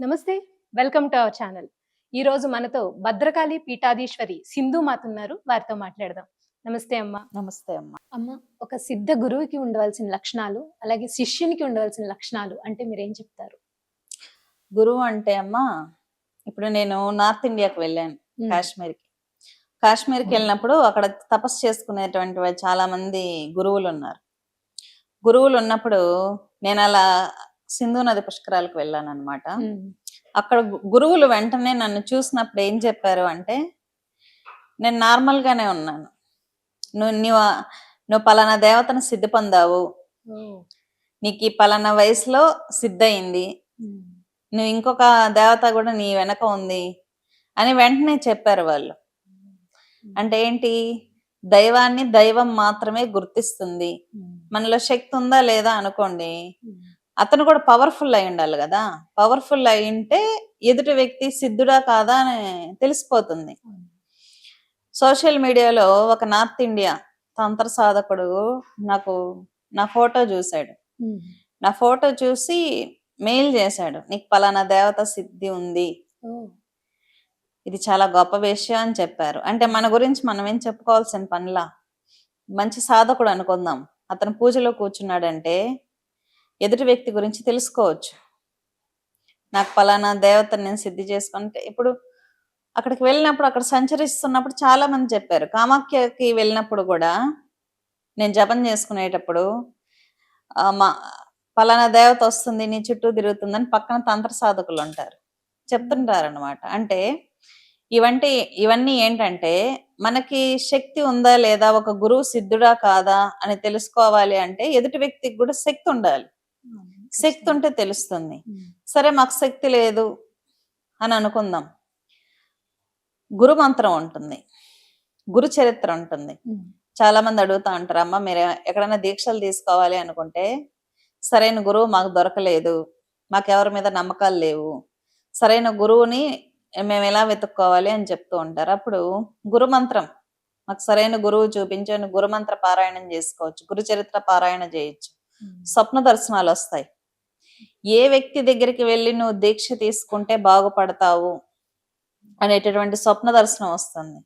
నమస్తే welcome to our channel. ఈ రోజు మనతో భద్రకాళి పీఠాధీశ్వరి సింధు మాత ఉన్నారు. వారితో మాట్లాడదాం. నమస్తే అమ్మ. నమస్తే అమ్మ. అమ్మ ఒక సిద్ధ గురువుకి ఉండవలసిన లక్షణాలు అలాగే శిష్యునికి ఉండవలసిన లక్షణాలు అంటే మీరు ఏం చెప్తారు? గురువు అంటే అమ్మ ఇప్పుడు నేను నార్త్ ఇండియాకి వెళ్ళాను కాశ్మీర్కి. కాశ్మీర్కి వెళ్ళినప్పుడు అక్కడ తపస్సు చేసుకునేటువంటి చాలా మంది గురువులు ఉన్నారు. గురువులు ఉన్నప్పుడు నేను అలా సింధు నది పుష్కరాలకు వెళ్ళాను అనమాట అక్కడ గురువులు వెంటనే నన్ను చూసినప్పుడు ఏం చెప్పారు అంటే నేను నార్మల్ గానే ఉన్నాను. నువ్వు నువ్వు నువ్వు పలానా దేవతను సిద్ధి పొందావు. నీకు ఈ పలానా వయసులో సిద్ధయింది. నువ్వు ఇంకొక దేవత కూడా నీ వెనక ఉంది అని వెంటనే చెప్పారు వాళ్ళు. అంటే ఏంటి? దైవాన్ని దైవం మాత్రమే గుర్తిస్తుంది. మనలో శక్తి ఉందా లేదా అనుకోండి. అతను కూడా పవర్ఫుల్ అయి ఉండాలి కదా. పవర్ఫుల్ అయి ఉంటే ఎదుటి వ్యక్తి సిద్ధుడా కాదా అని తెలిసిపోతుంది. సోషల్ మీడియాలో ఒక నార్త్ ఇండియా తంత్ర సాధకుడు నాకు నా ఫోటో చూశాడు. నా ఫోటో చూసి మెయిల్ చేశాడు. నీకు పలానా దేవత సిద్ధి ఉంది. ఇది చాలా గొప్ప విషయం అని చెప్పారు. అంటే మన గురించి మనం ఏం చెప్పుకోవాల్సిన పనిలా? మంచి సాధకుడు అనుకుందాం. అతను పూజలో కూర్చున్నాడంటే ఎదుటి వ్యక్తి గురించి తెలుసుకోవచ్చు. నాకు పలానా దేవతని నేను సిద్ధి చేసుకుంటే ఇప్పుడు అక్కడికి వెళ్ళినప్పుడు అక్కడ సంచరిస్తున్నప్పుడు చాలా మంది చెప్పారు. కామాఖ్యకి వెళ్ళినప్పుడు కూడా నేను జపం చేసుకునేటప్పుడు మా పలానా దేవత వస్తుంది నీ చుట్టూ తిరుగుతుందని పక్కన తంత్ర సాధకులు ఉంటారు. చెప్తుంటారనమాట అంటే ఇవంటి ఇవన్నీ ఏంటంటే మనకి శక్తి ఉందా లేదా ఒక గురువు సిద్ధుడా కాదా అని తెలుసుకోవాలి అంటే ఎదుటి వ్యక్తికి కూడా శక్తి ఉండాలి. శక్తి ఉంటే తెలుస్తుంది. సరే మాకు శక్తి లేదు అని అనుకుందాం. గురు మంత్రం ఉంటుంది. గురు చరిత్ర ఉంటుంది. చాలా మంది అడుగుతా ఉంటారు అమ్మ మీరు ఎక్కడైనా దీక్షలు తీసుకోవాలి అనుకుంటే సరైన గురువు మాకు దొరకలేదు. మాకు ఎవరి మీద నమ్మకాలు లేవు. సరైన గురువుని మేము ఎలా వెతుక్కోవాలి? అని చెప్తూ ఉంటారు. అప్పుడు గురు మంత్రం మాకు సరైన గురువు చూపించని గురు మంత్ర పారాయణం చేసుకోవచ్చు గురు చరిత్ర పారాయణ చేయొచ్చు. స్వప్న దర్శనాలు వస్తాయి. ఏ వ్యక్తి దగ్గరికి వెళ్ళి నువ్వు దీక్ష తీసుకుంటే బాగుపడతావు అనేటటువంటి స్వప్న దర్శనం వస్తుంది.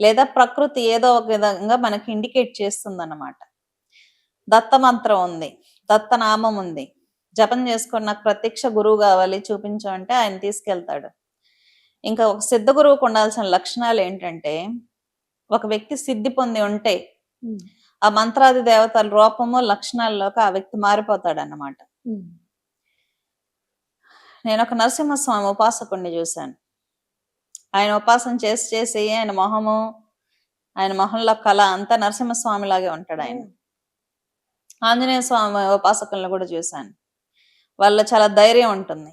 లేదా ప్రకృతి ఏదో ఒక విధంగా మనకి ఇండికేట్ చేస్తుంది అన్నమాట దత్త మంత్రం ఉంది దత్త నామం ఉంది. జపం చేసుకొని నాకు ప్రత్యక్ష గురువు కావాలి చూపించు అంటే ఆయన తీసుకెళ్తాడు. ఇంకా ఒక సిద్ధ గురువుకు ఉండాల్సిన లక్షణాలు ఏంటంటే ఒక వ్యక్తి సిద్ధి పొంది ఉంటే ఆ మంత్రాది దేవతల రూపము లక్షణాల్లోకి ఆ వ్యక్తి మారిపోతాడు అన్నమాట నేను ఒక నరసింహస్వామి ఉపాసకుడిని చూశాను. ఆయన ఉపాసన చేసి చేసి ఆయన మొహము ఆయన మొహంలో కళ అంతా నరసింహస్వామి లాగే ఉంటాడు ఆయన. ఆంజనేయ స్వామి ఉపాసకులను కూడా చూశాను. వాళ్ళ చాలా ధైర్యం ఉంటుంది.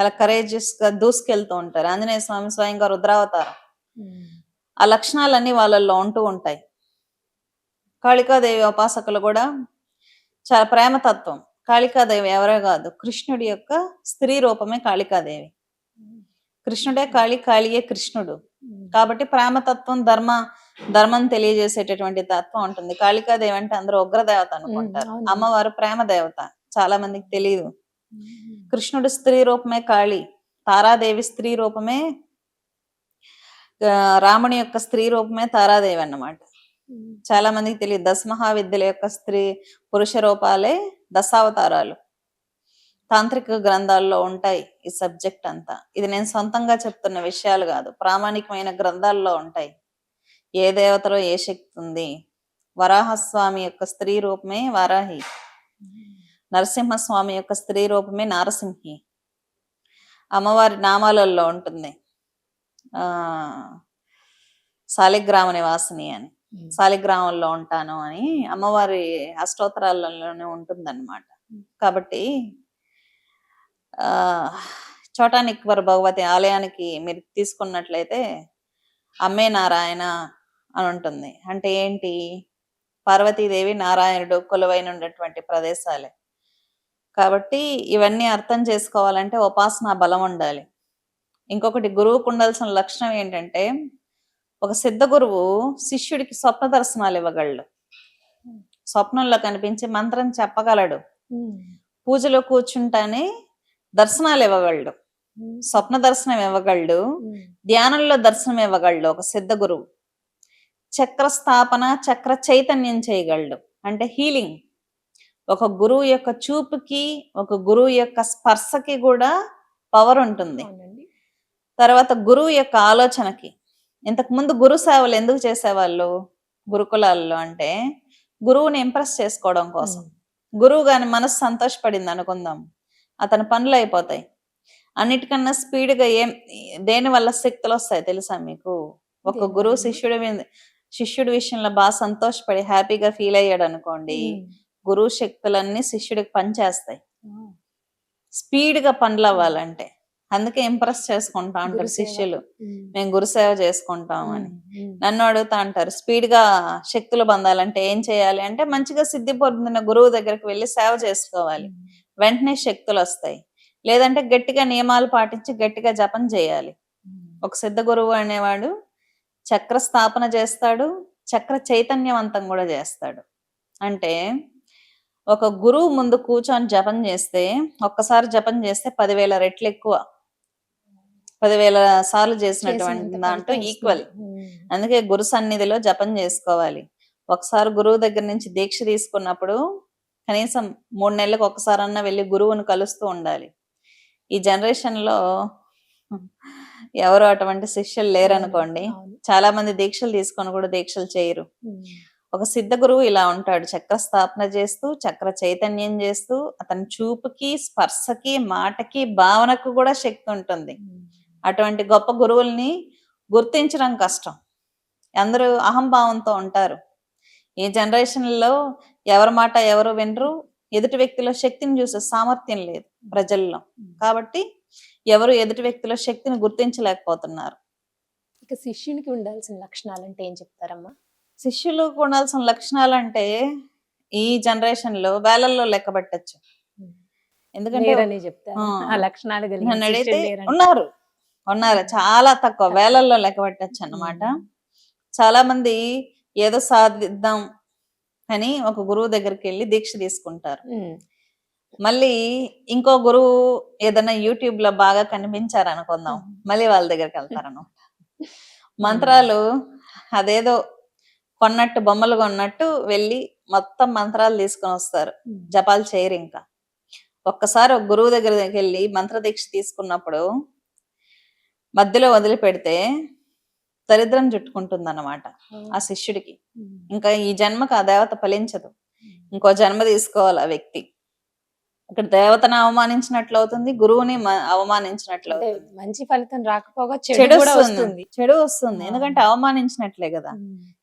చాలా కరేజియస్గా దూసుకెళ్తూ ఉంటారు. ఆంజనేయ స్వామి స్వయంగా రుద్రావతారం. ఆ లక్షణాలన్నీ వాళ్ళల్లో ఉంటూ ఉంటాయి. కాళికాదేవి ఉపాసకులు కూడా చాలా ప్రేమతత్వం. కాళికాదేవి ఎవరే కాదు. కృష్ణుడి యొక్క స్త్రీ రూపమే కాళికాదేవి. కృష్ణుడే కాళి కాళియే కృష్ణుడు. కాబట్టి ప్రేమతత్వం ధర్మ ధర్మం తెలియజేసేటటువంటి తత్వం ఉంటుంది. కాళికాదేవి అంటే అందరూ ఉగ్రదేవత అనుకుంటారు. అమ్మవారు ప్రేమ దేవత చాలా మందికి తెలియదు కృష్ణుడు స్త్రీ రూపమే కాళి తారాదేవి స్త్రీ రూపమే రాముని యొక్క స్త్రీ రూపమే తారాదేవి అన్నమాట. చాలా మందికి తెలియదు. దశమహావిద్యల యొక్క స్త్రీ పురుష రూపాలే దశావతారాలు. తాంత్రిక గ్రంథాల్లో ఉంటాయి ఈ సబ్జెక్ట్ అంతా. ఇది నేను సొంతంగా చెప్తున్న విషయాలు కాదు. ప్రామాణికమైన గ్రంథాల్లో ఉంటాయి. ఏ దేవతలో ఏ శక్తి ఉంది? వరాహస్వామి యొక్క స్త్రీ రూపమే వారాహి. నరసింహస్వామి యొక్క స్త్రీ రూపమే నారసింహి. అమ్మవారి నామాలలో ఉంటుంది. ఆ శాలిగ్రామ నివాసిని అని. శాలిగ్రామంలో ఉంటాను అని అమ్మవారి అష్టోత్తరాలలోనే ఉంటుందన్నమాట. కాబట్టి ఆ చోటానిక్వర్ భగవతి ఆలయానికి మీరు తీసుకున్నట్లయితే అమ్మే నారాయణ అని ఉంటుంది. అంటే ఏంటి? పార్వతీదేవి నారాయణుడు కొలువైన ఉన్నటువంటి ప్రదేశాలే. కాబట్టి ఇవన్నీ అర్థం చేసుకోవాలంటే ఉపాసన బలం ఉండాలి. ఇంకొకటి గురువుకు ఉండాల్సిన లక్షణం ఏంటంటే ఒక సిద్ధ గురువు శిష్యుడికి స్వప్న దర్శనాలు ఇవ్వగలడు. స్వప్నంలో కనిపించి మంత్రం చెప్పగలడు. పూజలో కూర్చుంటానే దర్శనాలు ఇవ్వగలడు. స్వప్న దర్శనం ఇవ్వగలడు. ధ్యానంలో దర్శనం ఇవ్వగలడు ఒక సిద్ధ గురువు. చక్ర స్థాపన చక్ర చైతన్యం చేయగలడు. అంటే హీలింగ్. ఒక గురువు యొక్క చూపుకి ఒక గురువు యొక్క స్పర్శకి కూడా పవర్ ఉంటుంది. తర్వాత గురువు యొక్క ఆలోచనకి. ఇంతకు ముందు గురు సేవలు ఎందుకు చేసేవాళ్ళు? గురుకులాల్లో అంటే గురువుని ఇంప్రెస్ చేసుకోవడం కోసం. గురువు గాని మనసు సంతోషపడింది అనుకుందాం. అతని పనులు అయిపోతాయి. అన్నిటికన్నా స్పీడ్గా ఏం దేని వల్ల శక్తులు వస్తాయి తెలుసా మీకు? ఒక గురువు? శిష్యుడి మీద శిష్యుడి విషయంలో బాగా సంతోషపడి హ్యాపీగా ఫీల్ అయ్యాడు అనుకోండి గురువు శక్తులన్నీ శిష్యుడికి పనిచేస్తాయి. స్పీడ్గా పనులు అవ్వాలంటే అందుకే ఇంప్రెస్ చేసుకుంటా అంటారు. శిష్యులు. మేము గురుసేవ చేసుకుంటాం అని. నన్ను అడుగుతా అంటారు స్పీడ్గా శక్తులు పొందాలంటే ఏం చేయాలి? అంటే మంచిగా సిద్ధి పొందిన గురువు దగ్గరికి వెళ్ళి సేవ చేసుకోవాలి. వెంటనే శక్తులు వస్తాయి. లేదంటే గట్టిగా నియమాలు పాటించి గట్టిగా జపం చేయాలి. ఒక సిద్ధ గురువు అనేవాడు చక్ర స్థాపన చేస్తాడు చక్ర చైతన్యవంతం కూడా చేస్తాడు. అంటే ఒక గురువు ముందు కూర్చొని జపం చేస్తే ఒక్కసారి జపం చేస్తే పదివేల రెట్లు ఎక్కువ. పదివేల సార్లు చేసినటువంటి దాంట్లో ఈక్వల్ అందుకే గురు సన్నిధిలో జపం చేసుకోవాలి. ఒకసారి గురువు దగ్గర నుంచి దీక్ష తీసుకున్నప్పుడు కనీసం మూడు నెలలకు ఒకసారి అన్నా వెళ్ళి గురువుని కలుస్తూ ఉండాలి. ఈ జనరేషన్లో ఎవరు అటువంటి శిష్యులు లేరనుకోండి చాలా మంది దీక్షలు తీసుకొని కూడా దీక్షలు చేయరు. ఒక సిద్ధ గురువు ఇలా ఉంటాడు. చక్ర స్థాపన చేస్తూ చక్ర చైతన్యం చేస్తూ అతని చూపుకి స్పర్శకి మాటకి భావనకు కూడా శక్తి ఉంటుంది. అటువంటి గొప్ప గురువుల్ని గుర్తించడం కష్టం. అందరూ అహంభావంతో ఉంటారు. ఈ జనరేషన్లో ఎవరి మాట ఎవరు వినరు. ఎదుటి వ్యక్తిలో శక్తిని చూసే సామర్థ్యం లేదు ప్రజల్లో. కాబట్టి ఎవరు ఎదుటి వ్యక్తిలో శక్తిని గుర్తించలేకపోతున్నారు. ఇక శిష్యునికి ఉండాల్సిన లక్షణాలు అంటే ఏం చెప్తారమ్మా? శిష్యులు ఉండాల్సిన లక్షణాలు అంటే ఈ జనరేషన్లో వేలల్లో లెక్క పెట్టచ్చు. ఎందుకంటే చెప్తారు. ఉన్నారు. ఉన్నారు చాలా తక్కువ. వేలల్లో లెక్క పెట్టచ్చు అన్నమాట. చాలా మంది ఏదో సాధిద్దాం అని ఒక గురువు దగ్గరికి వెళ్ళి దీక్ష తీసుకుంటారు. మళ్ళీ ఇంకో గురువు ఏదైనా యూట్యూబ్లో బాగా కనిపించారు అనుకుందాం. మళ్ళీ వాళ్ళ దగ్గరికి వెళ్తారను మంత్రాలు అదేదో కొన్నట్టు బొమ్మలు కొన్నట్టు వెళ్ళి మొత్తం మంత్రాలు తీసుకొని వస్తారు. జపాలు చేయరు ఇంకా. ఒక్కసారి ఒక గురువు దగ్గరికి వెళ్ళి మంత్ర దీక్ష తీసుకున్నప్పుడు మధ్యలో వదిలిపెడితే దరిద్రం చుట్టుకుంటుంది అన్నమాట ఆ శిష్యుడికి. ఇంకా ఈ జన్మకు ఆ దేవత ఫలించదు. ఇంకో జన్మ తీసుకోవాలి ఆ వ్యక్తి. ఇక్కడ దేవతను అవమానించినట్లు అవుతుంది గురువుని అవమానించినట్లు అవుతుంది. మంచి ఫలితం రాకపోగా చెడు వస్తుంది. చెడు వస్తుంది. ఎందుకంటే అవమానించినట్లే కదా.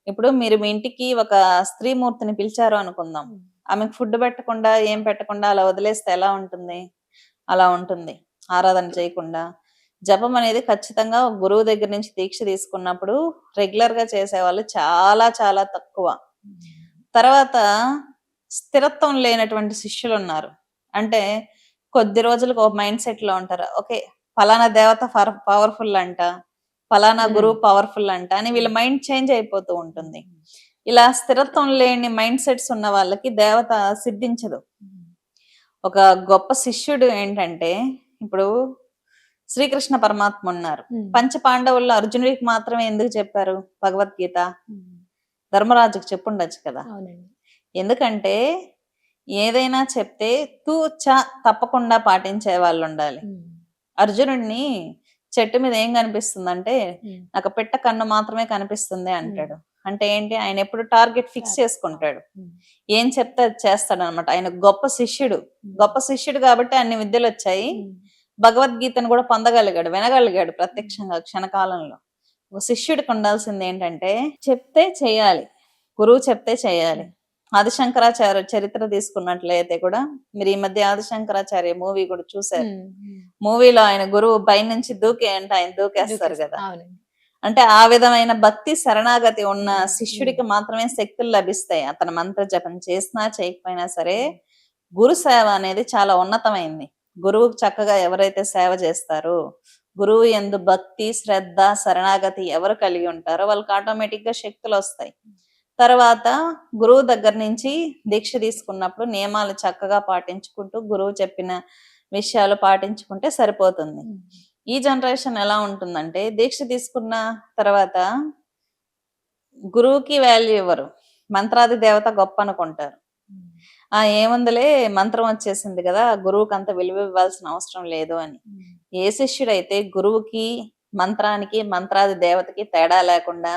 ఇప్పుడు మీరు మీ ఇంటికి ఒక స్త్రీ మూర్తిని పిలిచారు అనుకుందాం. ఆమెకు ఫుడ్ పెట్టకుండా ఏం పెట్టకుండా అలా వదిలేస్తే ఎలా ఉంటుంది? అలా ఉంటుంది. ఆరాధన చేయకుండా. జపం అనేది ఖచ్చితంగా గురువు దగ్గర నుంచి దీక్ష తీసుకున్నప్పుడు రెగ్యులర్గా చేసేవాళ్ళు చాలా చాలా తక్కువ. తర్వాత స్థిరత్వం లేనటువంటి శిష్యులు ఉన్నారు. అంటే కొద్ది రోజులకు ఒక మైండ్ సెట్లో ఉంటారు. ఓకే ఫలానా దేవత పవర్ఫుల్ అంట ఫలానా. గురువు పవర్ఫుల్ అంట అని వీళ్ళ మైండ్ చేంజ్ అయిపోతూ ఉంటుంది. ఇలా స్థిరత్వం లేని మైండ్ సెట్స్ ఉన్న వాళ్ళకి దేవత సిద్ధించదు. ఒక గొప్ప శిష్యుడు ఏంటంటే ఇప్పుడు శ్రీకృష్ణ పరమాత్మ ఉన్నారు. పంచ పాండవుల్లో అర్జునుడికి మాత్రమే ఎందుకు చెప్పారు భగవద్గీత. ధర్మరాజుకు చెప్పుండొచ్చు కదా ఎందుకంటే ఏదైనా చెప్తే తూ చ తప్పకుండా పాటించే వాళ్ళు ఉండాలి. అర్జునుడిని చెట్టు మీద ఏం కనిపిస్తుందంటే ఉమ్. నాకు పెట్ట కన్ను మాత్రమే కనిపిస్తుంది అంటాడు అంటే ఏంటి ఆయన ఎప్పుడు టార్గెట్ ఫిక్స్. చేసుకుంటాడు. ఏం చెప్తే అది చేస్తాడు అనమాట ఆయన గొప్ప శిష్యుడు గొప్ప శిష్యుడు కాబట్టి అన్ని విద్యలు వచ్చాయి. భగవద్గీతను కూడా పొందగలిగాడు వినగలిగాడు ప్రత్యక్షంగా క్షణకాలంలో. ఒక శిష్యుడికి ఉండాల్సింది ఏంటంటే చెప్తే చేయాలి. గురువు చెప్తే చేయాలి. ఆదిశంకరాచార్య చరిత్ర తీసుకున్నట్లయితే కూడా మీరు ఈ మధ్య ఆదిశంకరాచార్య మూవీ కూడా చూసారు. మూవీలో ఆయన గురువు పై నుంచి దూకే అంటే ఆయన దూకేస్తారు కదా. అంటే ఆ విధమైన భక్తి శరణాగతి ఉన్న. శిష్యుడికి మాత్రమే శక్తులు లభిస్తాయి. అతను మంత్ర జపం చేసినా చేయకపోయినా సరే గురు సేవ అనేది చాలా ఉన్నతమైంది. గురువుకు చక్కగా ఎవరైతే సేవ చేస్తారో గురువు ఎందు భక్తి శ్రద్ధ శరణాగతి ఎవరు కలిగి ఉంటారో వాళ్ళకి ఆటోమేటిక్గా శక్తులు వస్తాయి. తర్వాత గురువు దగ్గర నుంచి దీక్ష తీసుకున్నప్పుడు నియమాలు చక్కగా పాటించుకుంటూ గురువు చెప్పిన విషయాలు పాటించుకుంటే సరిపోతుంది. ఈ జనరేషన్ ఎలా ఉంటుందంటే దీక్ష తీసుకున్న తర్వాత గురువుకి వాల్యూ ఇవ్వరు. మంత్రాది దేవత గొప్ప అనుకుంటారు. ఆ ఏముందిలే మంత్రం వచ్చేసింది కదా గురువుకి అంత విలువ ఇవ్వాల్సిన అవసరం లేదు అని. ఏ శిష్యుడైతే గురువుకి మంత్రానికి మంత్రాది దేవతకి తేడా లేకుండా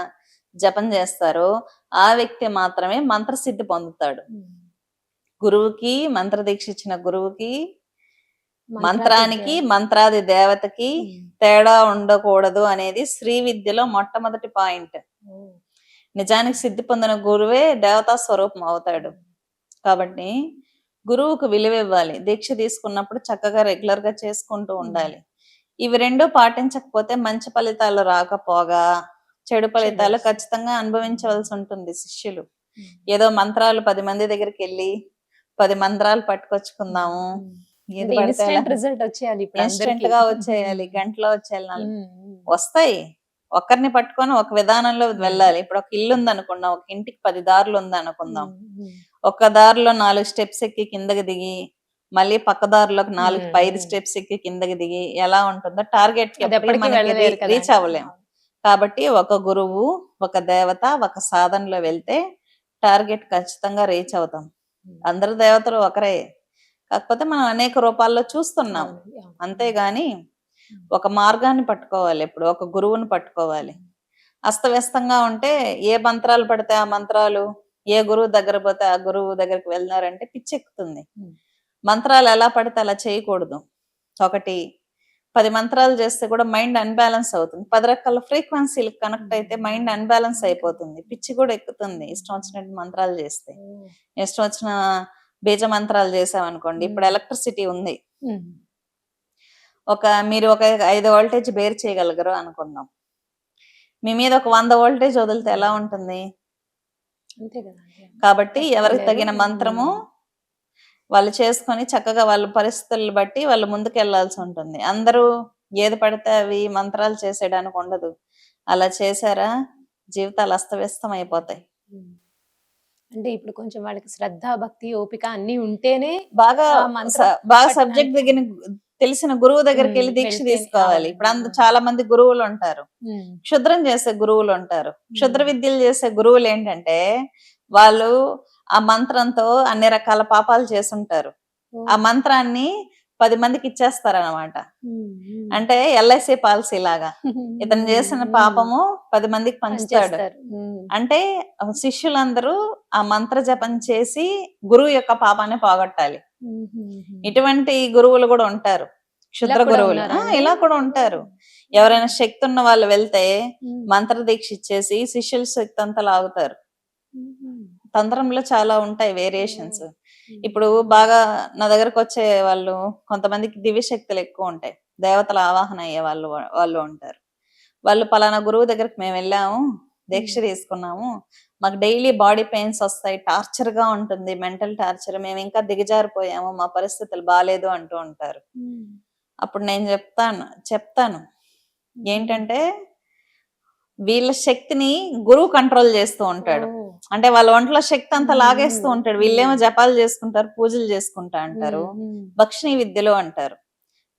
జపం చేస్తారో ఆ వ్యక్తి మాత్రమే మంత్రసిద్ధి పొందుతాడు. గురువుకి మంత్ర దీక్ష ఇచ్చిన గురువుకి మంత్రానికి మంత్రాది దేవతకి తేడా ఉండకూడదు అనేది శ్రీ విద్యలో మొట్టమొదటి పాయింట్. నిజానికి సిద్ధి పొందిన గురువే దేవతా స్వరూపం అవుతాడు. కాబట్టి గురువుకు విలువ ఇవ్వాలి. దీక్ష తీసుకున్నప్పుడు చక్కగా రెగ్యులర్గా చేసుకుంటూ ఉండాలి. ఇవి రెండు పాటించకపోతే మంచి ఫలితాలు రాకపోగా చెడు ఫలితాలు ఖచ్చితంగా అనుభవించవలసి ఉంటుంది శిష్యులు. ఏదో మంత్రాలు పది మంది దగ్గరికి వెళ్ళి పది మంత్రాలు పట్టుకొచ్చుకుందాము. ఇన్స్టెంట్ రిజల్ట్ వచ్చేయాలి ఇప్పుడు ఇన్స్టెంట్ అందరికీ. గా వచ్చేయాలి గంటలో వచ్చేయాలి. వస్తాయి. ఒక్కరిని పట్టుకొని ఒక విధానంలో వెళ్ళాలి. ఇప్పుడు ఒక ఇల్లు ఉంది అనుకుందాం ఒక ఇంటికి పది దారులు ఉంది అనుకుందాం ఉమ్, ఒక దారిలో నాలుగు స్టెప్స్ ఎక్కి కిందకి దిగి మళ్ళీ పక్క దారిలోకి నాలుగు. ఐదు స్టెప్స్ ఎక్కి కిందకి దిగి ఎలా ఉంటుందో టార్గెట్ రీచ్ అవ్వలేం. కాబట్టి ఒక గురువు ఒక దేవత ఒక సాధనలో వెళ్తే టార్గెట్ ఖచ్చితంగా రీచ్ అవుతాం. అందరు దేవతలు ఒకరే. కాకపోతే మనం అనేక రూపాల్లో చూస్తున్నాం. అంతేగాని ఒక మార్గాన్ని పట్టుకోవాలి ఇప్పుడు ఒక గురువుని పట్టుకోవాలి. అస్తవ్యస్తంగా ఉంటే ఏ మంత్రాలు పడితే ఆ మంత్రాలు? ఏ గురువు దగ్గర పోతే ఆ గురువు దగ్గరికి వెళ్ళినారంటే పిచ్చెక్కుతుంది. మంత్రాలు ఎలా పడితే అలా చేయకూడదు. ఒకటి పది మంత్రాలు చేస్తే కూడా మైండ్ అన్బ్యాలెన్స్ అవుతుంది. పది రకాల ఫ్రీక్వెన్సీలకు కనెక్ట్ అయితే మైండ్ అన్బ్యాలెన్స్ అయిపోతుంది. పిచ్చి కూడా ఎక్కుతుంది ఇష్టం వచ్చినట్టు మంత్రాలు చేస్తే. ఇష్టం వచ్చిన బీజ మంత్రాలు చేసామనుకోండి ఇప్పుడు. ఎలక్ట్రిసిటీ ఉంది. ఒక మీరు ఒక ఐదు వోల్టేజ్ బేర్ చేయగలగరు అనుకుందాం. మీ మీద ఒక వంద వోల్టేజ్ వదిలితే ఎలా ఉంటుంది? కాబట్టి ఎవరికి తగిన. మంత్రము వాళ్ళు చేసుకొని చక్కగా వాళ్ళ పరిస్థితులను బట్టి వాళ్ళు ముందుకు వెళ్ళాల్సి ఉంటుంది అందరూ ఏది పడితే అవి మంత్రాలు చేసేయడానికి ఉండదు అలా చేశారా జీవితాలు అస్తవ్యస్తం అయిపోతాయి. అంటే ఇప్పుడు కొంచెం వాళ్ళకి శ్రద్ధ భక్తి ఓపిక అన్ని ఉంటేనే బాగా బాగా సబ్జెక్ట్ దగ్గర తెలిసిన గురువు దగ్గరికి వెళ్ళి దీక్ష తీసుకోవాలి. ఇప్పుడు అందు చాలా మంది గురువులు ఉంటారు క్షుద్రం చేసే గురువులు ఉంటారు. క్షుద్ర. విద్యలు చేసే గురువులు ఏంటంటే వాళ్ళు ఆ మంత్రంతో అన్ని రకాల పాపాలు చేసుంటారు ఆ మంత్రాన్ని పది మందికి ఇచ్చేస్తారు అనమాట. అంటే ఎల్ఐసి పాలసీ లాగా. ఇతను చేసిన పాపము పది మందికి పంచుతాడు. అంటే శిష్యులందరూ ఆ మంత్ర జపం చేసి గురువు యొక్క పాపాన్ని పోగొట్టాలి. ఇటువంటి గురువులు కూడా ఉంటారు. క్షుద్ర గురువులు? ఇలా కూడా ఉంటారు. ఎవరైనా శక్తి ఉన్న వాళ్ళు వెళ్తే మంత్ర దీక్ష ఇచ్చేసి శిష్యుల శక్తి అంతా లాగుతారు. తంత్రంలో చాలా ఉంటాయి వేరియేషన్స్. ఇప్పుడు బాగా నా దగ్గరకు వచ్చే వాళ్ళు కొంతమందికి దివ్య శక్తులు ఎక్కువ ఉంటాయి. దేవతల ఆవాహన అయ్యే వాళ్ళు వాళ్ళు ఉంటారు. వాళ్ళు పలానా గురువు దగ్గరికి మేము వెళ్ళాము దీక్ష తీసుకున్నాము. మాకు డైలీ బాడీ పెయిన్స్ వస్తాయి టార్చర్గా ఉంటుంది మెంటల్ టార్చర్ మేము ఇంకా దిగజారిపోయాము మా పరిస్థితులు బాగాలేదు అంటూ ఉంటారు. ఉమ్. అప్పుడు నేను చెప్తాను చెప్తాను. ఏంటంటే వీళ్ళ శక్తిని గురువు కంట్రోల్ చేస్తూ ఉంటాడు. అంటే వాళ్ళ ఒంట్లో శక్తి అంతా మ్మ్. లాగేస్తూ ఉంటాడు. వీళ్ళేమో జపాలు చేసుకుంటారు పూజలు చేసుకుంటా అంటారు. భక్షణీ విద్యలో అంటారు.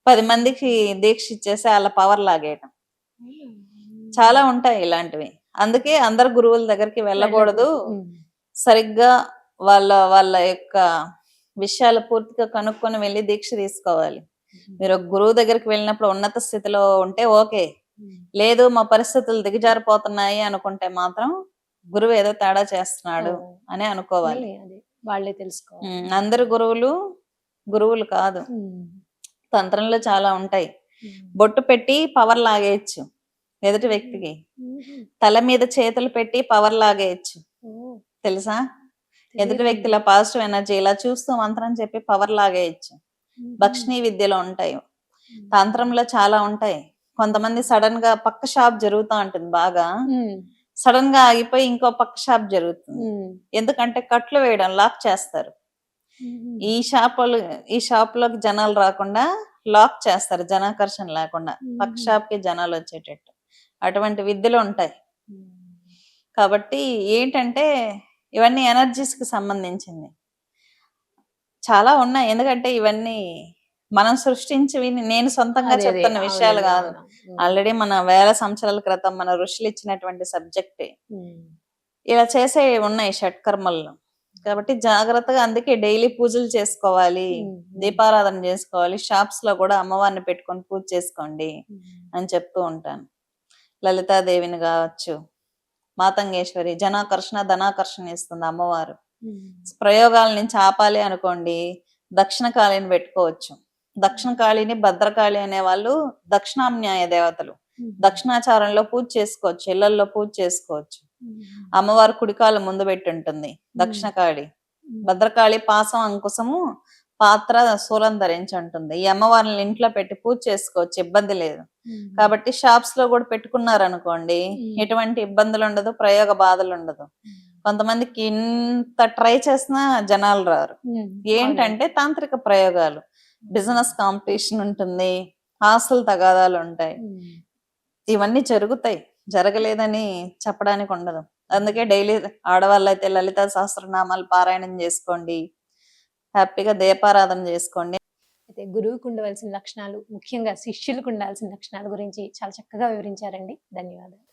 పది మందికి దీక్ష ఇచ్చేసి వాళ్ళ పవర్ లాగేయటం. చాలా ఉంటాయి ఇలాంటివి. అందుకే అందరు గురువుల దగ్గరికి వెళ్ళకూడదు. సరిగ్గా వాళ్ళ వాళ్ళ యొక్క విషయాలు పూర్తిగా కనుక్కొని వెళ్ళి దీక్ష తీసుకోవాలి మీరు గురువు దగ్గరికి వెళ్ళినప్పుడు ఉన్నత స్థితిలో ఉంటే ఓకే. లేదు మా పరిస్థితులు దిగజారిపోతున్నాయి అనుకుంటే మాత్రం గురువు ఏదో తేడా చేస్తున్నాడు. అని అనుకోవాలి. వాళ్ళే తెలుసుకోవాలి ఉమ్, అందరు గురువులు గురువులు కాదు. తంత్రంలో చాలా ఉంటాయి. బొట్టు పెట్టి పవర్ లాగేయచ్చు ఎదుటి వ్యక్తికి. తల మీద చేతులు పెట్టి పవర్ లాగేయచ్చు. తెలుసా ఎదుటి. వ్యక్తిలో పాజిటివ్ ఎనర్జీ ఇలా చూస్తూ మంత్రం చెప్పి పవర్ లాగేయచ్చు. భక్షణీ విద్యలో ఉంటాయి. తంత్రంలో చాలా ఉంటాయి కొంతమంది సడన్గా పక్క షాప్ జరుగుతూ ఉంటుంది బాగా. సడన్గా ఆగిపోయి ఇంకో పక్క షాప్ జరుగుతుంది. ఎందుకంటే కట్లు వేయడం లాక్ చేస్తారు. ఈ షాప్ ఈ షాప్లోకి జనాలు రాకుండా లాక్ చేస్తారు జనాకర్షణ లేకుండా పక్క. షాప్కి జనాలు వచ్చేటట్టు అటువంటి విద్యలు ఉంటాయి. కాబట్టి ఏంటంటే ఇవన్నీ ఎనర్జీస్కి సంబంధించింది. చాలా ఉన్నాయి. ఎందుకంటే ఇవన్నీ మనం సృష్టించివి నేను సొంతంగా చెప్తున్న విషయాలు కాదు. ఆల్రెడీ మన వేల సంవత్సరాల క్రితం మన ఋషులు ఇచ్చినటువంటి సబ్జెక్టే ఇలా చేసే ఉన్నాయి షట్కర్మల్లో. కాబట్టి జాగ్రత్తగా అందుకే డైలీ పూజలు చేసుకోవాలి దీపారాధన చేసుకోవాలి షాప్స్లో కూడా అమ్మవారిని పెట్టుకొని పూజ చేసుకోండి అని చెప్తూ ఉంటాను. లలితాదేవిని కావచ్చు మాతంగేశ్వరి జనాకర్షణ ధనాకర్షణ ఇస్తుంది అమ్మవారు. ప్రయోగాల నుంచి ఆపాలి అనుకోండి దక్షిణ కాళిని పెట్టుకోవచ్చు. దక్షిణ కాళిని భద్రకాళి అనే వాళ్ళు దక్షిణామ్నాయ దేవతలు దక్షిణాచారంలో పూజ చేసుకోవచ్చు ఇళ్ళల్లో పూజ చేసుకోవచ్చు. అమ్మవారు కుడికాలు ముందు పెట్టి ఉంటుంది దక్షిణ కాళి ఉమ్, భద్రకాళి పాసం అంకుశము పాత్ర శూలం ధరించి ఉంటుంది. ఈ అమ్మవారిని ఇంట్లో పెట్టి పూజ చేసుకోవచ్చు ఇబ్బంది లేదు. కాబట్టి షాప్స్లో కూడా పెట్టుకున్నారు అనుకోండి మ్మ్. ఎటువంటి ఇబ్బందులు ఉండదు ప్రయోగ బాధలు ఉండదు. కొంతమందికి ఇంత ట్రై చేసినా జనాలు రారు. ఏంటంటే తాంత్రిక ప్రయోగాలు. బిజినెస్ కాంపిటీషన్ ఉంటుంది ఆస్తులు తగాదాలు ఉంటాయి. ఇవన్నీ జరుగుతాయి. జరగలేదని చెప్పడానికి ఉండదు. అందుకే డైలీ ఆడవాళ్ళు అయితే లలిత సహస్రనామాలు పారాయణం చేసుకోండి హ్యాపీగా దీపారాధన చేసుకోండి. అయితే గురువుకు ఉండవలసిన లక్షణాలు ముఖ్యంగా శిష్యులకు ఉండాల్సిన లక్షణాల గురించి చాలా చక్కగా వివరించారండి. ధన్యవాదాలు.